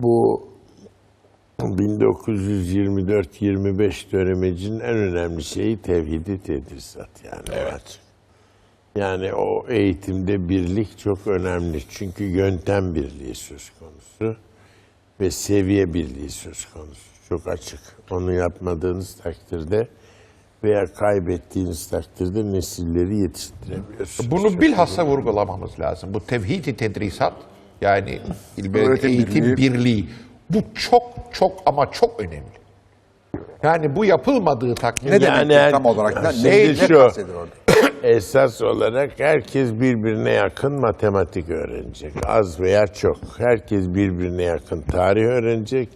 Bu 1924-25 dönemecinin en önemli şeyi tevhidi tedrisat yani. Evet. Yani o eğitimde birlik çok önemli. Çünkü yöntem birliği söz konusu ve seviye birliği söz konusu. Çok açık. Onu yapmadığınız takdirde veya kaybettiğiniz takdirde nesilleri yetiştiremiyorsunuz. Bunu bilhassa vurgulamamız lazım. Bu tevhid-i tedrisat yani ilmi Öğretim eğitim birliği. birliği. Bu çok çok ama çok önemli. Yani bu yapılmadığı takdirde Ne Yani demek tam olarak? Ne, Şimdi ne, ne şu- kastedilir orada? Esas olarak herkes birbirine yakın matematik öğrenecek. Az veya çok. Herkes birbirine yakın tarih öğrenecek.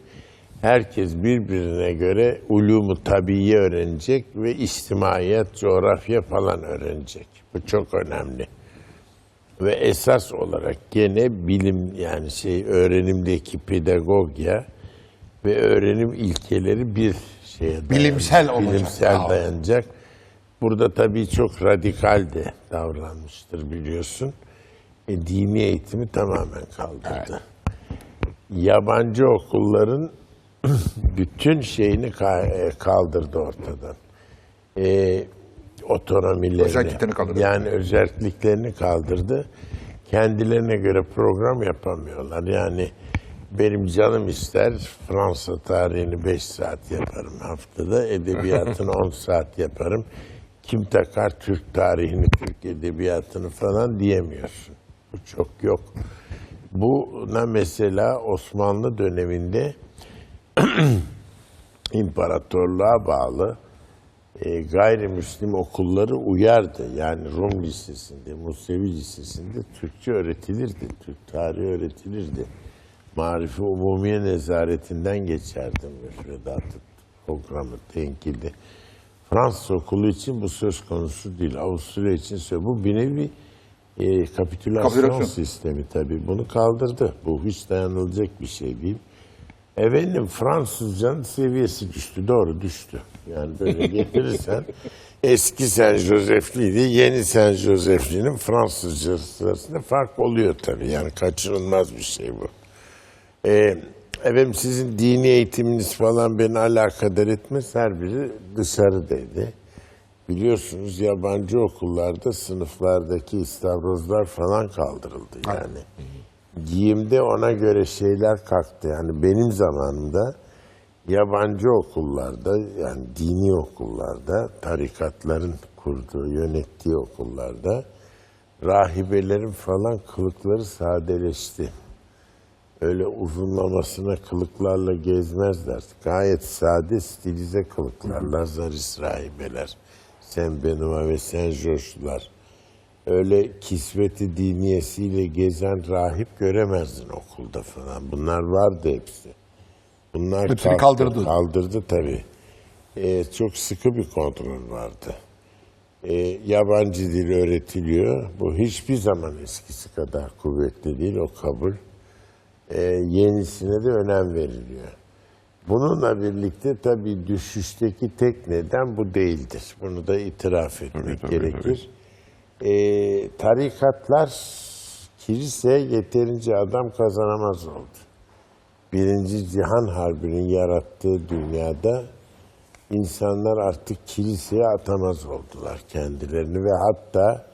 Herkes birbirine göre ulumu tabiiye öğrenecek ve içtimaiyet, coğrafya falan öğrenecek. Bu çok önemli. Ve esas olarak gene bilim yani şey öğrenimdeki pedagogya ve öğrenim ilkeleri bir şeye dayanacak. Bilimsel olacak. Bilimsel dayanacak. Burada tabii çok radikal de davranmıştır biliyorsun. E, dini eğitimi tamamen kaldırdı. Yabancı okulların bütün şeyini e, kaldırdı ortadan. E, otonomilerini. Özelliklerini kaldırdı. Yani özelliklerini kaldırdı. Kendilerine göre program yapamıyorlar. Yani benim canım ister Fransa tarihini 5 saat yaparım haftada. Edebiyatını 10 saat yaparım. Kim takar Türk tarihini, Türk edebiyatını falan diyemiyorsun. Bu çok yok. Buna mesela Osmanlı döneminde imparatorluğa bağlı e, gayrimüslim okulları uyardı. Yani Rum Lisesi'nde, Musevi Lisesi'nde Türkçe öğretilirdi. Türk tarihi öğretilirdi. Marifi Umumiye Nezaretinden geçerdi müfredatı programı, tenkidi. Fransız okulu için bu söz konusu değil. Avusturya için söz. Bu bir nevi e, kapitülasyon, Kapitülasyon. sistemi tabii. Bunu kaldırdı. Bu hiç dayanılacak bir şey değil. Efendim Fransızcanın seviyesi düştü. Doğru düştü. Yani böyle getirirsen eski Saint Joseph'liydi. Yeni Saint Joseph'linin Fransızcası arasında fark oluyor tabii. Yani kaçınılmaz bir şey bu. Ee, efendim sizin dini eğitiminiz falan beni alakadar etmez. Her biri dışarıdaydı. Biliyorsunuz yabancı okullarda sınıflardaki istavrozlar falan kaldırıldı yani. Giyimde ona göre şeyler kalktı. Yani benim zamanımda yabancı okullarda yani dini okullarda tarikatların kurduğu, yönettiği okullarda rahibelerin falan kılıkları sadeleşti. Öyle uzunlamasına kılıklarla gezmezler. Gayet sade stilize kılıklar. Lazaris rahibeler, Saint Benoît ve Saint George'lar. Öyle kisveti diniyesiyle gezen rahip göremezdin okulda falan. Bunlar vardı hepsi. Bunlar Hepsini kalktı, kaldırdı. Kaldırdı tabii. Ee, çok sıkı bir kontrol vardı. Ee, yabancı dil öğretiliyor. Bu hiçbir zaman eskisi kadar kuvvetli değil o kabul. Ee, yenisine de önem veriliyor. Bununla birlikte tabii düşüşteki tek neden bu değildir. Bunu da itiraf etmek tabii, gerekir. Ee, tarikatlar kilise yeterince adam kazanamaz oldu. Birinci Cihan Harbi'nin yarattığı dünyada insanlar artık kiliseye atamaz oldular kendilerini ve hatta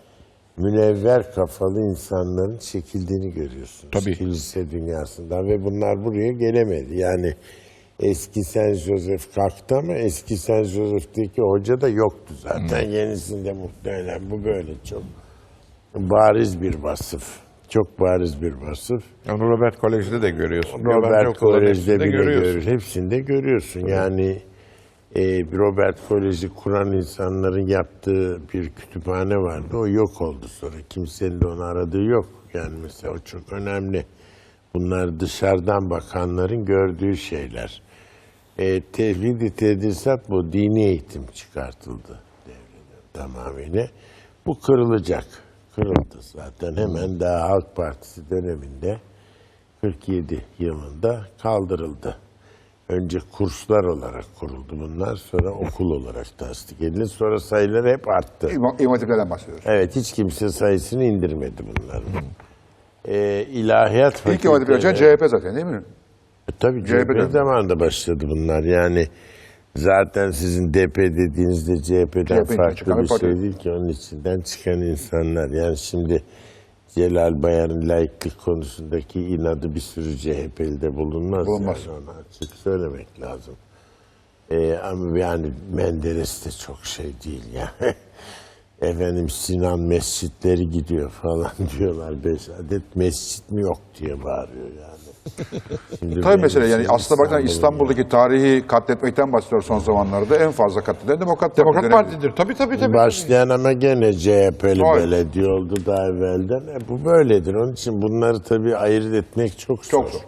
münevver kafalı insanların çekildiğini görüyorsunuz Tabii. kilise dünyasından ve bunlar buraya gelemedi. Yani eski Saint Joseph kalktı ama eski Saint Joseph'teki hoca da yoktu zaten. Yenisinde muhtemelen bu böyle çok bariz bir vasıf. Çok bariz bir vasıf. Yani Robert Kolej'de de görüyorsun. Robert okulların Kolej'de bile görüyorsun. görüyorsun. Hepsinde görüyorsun. Yani e, Robert Kolej'i kuran insanların yaptığı bir kütüphane vardı. O yok oldu sonra. Kimsenin de onu aradığı yok. Yani mesela o çok önemli. Bunlar dışarıdan bakanların gördüğü şeyler. E, tevhid-i tedrisat bu. Dini eğitim çıkartıldı devreden tamamıyla. Bu kırılacak. Kırıldı zaten. Hemen daha Halk Partisi döneminde 47 yılında kaldırıldı. Önce kurslar olarak kuruldu bunlar, sonra okul olarak tasdik edildi. Sonra sayıları hep arttı. İmam, Hatiplerden bahsediyoruz. Evet, hiç kimse sayısını indirmedi bunların. Ee, ilahiyat İlk İmam Hatipler CHP zaten değil mi? Tabii CHP CHP zamanında başladı bunlar. Yani zaten sizin DP dediğinizde CHP'den CHP'den farklı bir parti. şey değil ki. Onun içinden çıkan insanlar. Yani şimdi Celal Bayar'ın laiklik konusundaki inadı bir sürü CHP'li bulunmaz. Bulunmaz. Yani ona açık söylemek lazım. Ee, ama yani Menderes de çok şey değil yani. Efendim Sinan mescitleri gidiyor falan diyorlar. Beş adet mescit mi yok diye bağırıyor yani. Şimdi Tabii mesela yani aslında bakarsan İstanbul'un İstanbul'daki tarihi katletmekten bahsediyor son zamanlarda. En fazla katleden Demokrat, Demokrat Parti dönemi. Parti'dir. Tabii tabii tabii. Başlayan ama gene CHP'li Hayır. belediye oldu daha evvelden. E, bu böyledir. Onun için bunları tabii ayırt etmek çok zor. Çok zor.